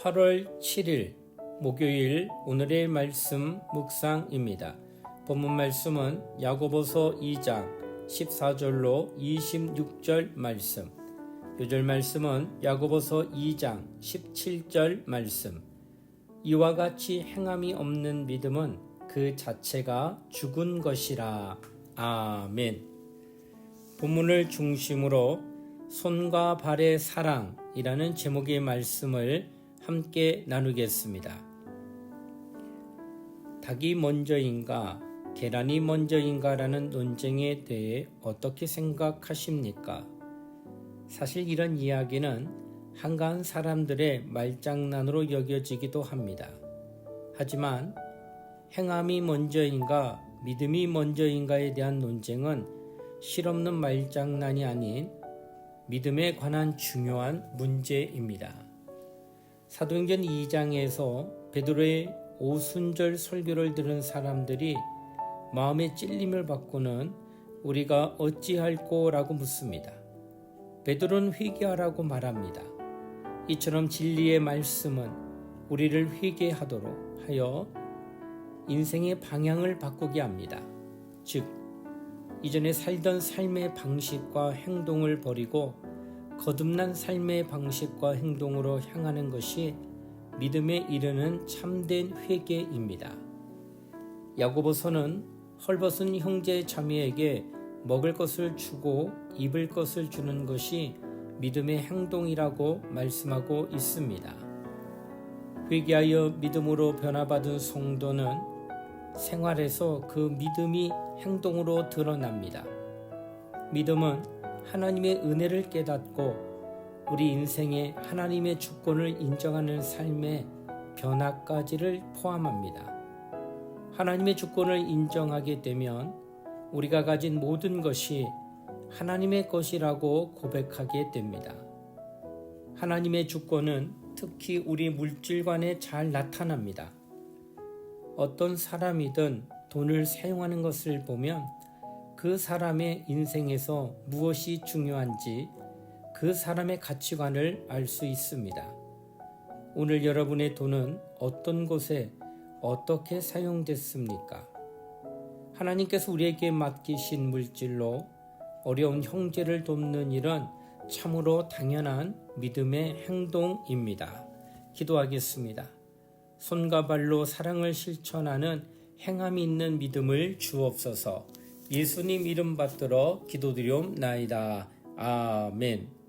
8월 7일 목요일 오늘의 말씀 묵상입니다. 본문 말씀은 야고보서 2장 14절로 26절 말씀. 요절 말씀은 야고보서 2장 17절 말씀. 이와 같이 행함이 없는 믿음은 그 자체가 죽은 것이라. 아멘. 본문을 중심으로 손과 발의 사랑이라는 제목의 말씀을 함께 나누겠습니다. 닭이 먼저인가, 계란이 먼저인가라는 논쟁에 대해 어떻게 생각하십니까? 사실 이런 이야기는 한가한 사람들의 말장난으로 여겨지기도 합니다. 하지만 행함이 먼저인가, 믿음이 먼저인가에 대한 논쟁은 실없는 말장난이 아닌 믿음에 관한 중요한 문제입니다. 사도행전 2장에서 베드로의 오순절 설교를 들은 사람들이 마음의 찔림을 받고는 우리가 어찌할꼬라고 묻습니다. 베드로는 회개하라고 말합니다. 이처럼 진리의 말씀은 우리를 회개하도록 하여 인생의 방향을 바꾸게 합니다. 즉, 이전에 살던 삶의 방식과 행동을 버리고 거듭난 삶의 방식과 행동으로 향하는 것이 믿음에 이르는 참된 회개입니다. 야고보서는 헐벗은 형제 자매에게 먹을 것을 주고 입을 것을 주는 것이 믿음의 행동이라고 말씀하고 있습니다. 회개하여 믿음으로 변화받은 성도는 생활에서 그 믿음이 행동으로 드러납니다. 믿음은 하나님의 은혜를 깨닫고 우리 인생에 하나님의 주권을 인정하는 삶의 변화까지를 포함합니다. 하나님의 주권을 인정하게 되면 우리가 가진 모든 것이 하나님의 것이라고 고백하게 됩니다. 하나님의 주권은 특히 우리 물질관에 잘 나타납니다. 어떤 사람이든 돈을 사용하는 것을 보면 그 사람의 인생에서 무엇이 중요한지 그 사람의 가치관을 알 수 있습니다. 오늘 여러분의 돈은 어떤 곳에 어떻게 사용됐습니까? 하나님께서 우리에게 맡기신 물질로 어려운 형제를 돕는 일은 참으로 당연한 믿음의 행동입니다. 기도하겠습니다. 손과 발로 사랑을 실천하는 행함이 있는 믿음을 주옵소서. 예수님 이름 받들어 기도드리옵나이다. 아멘.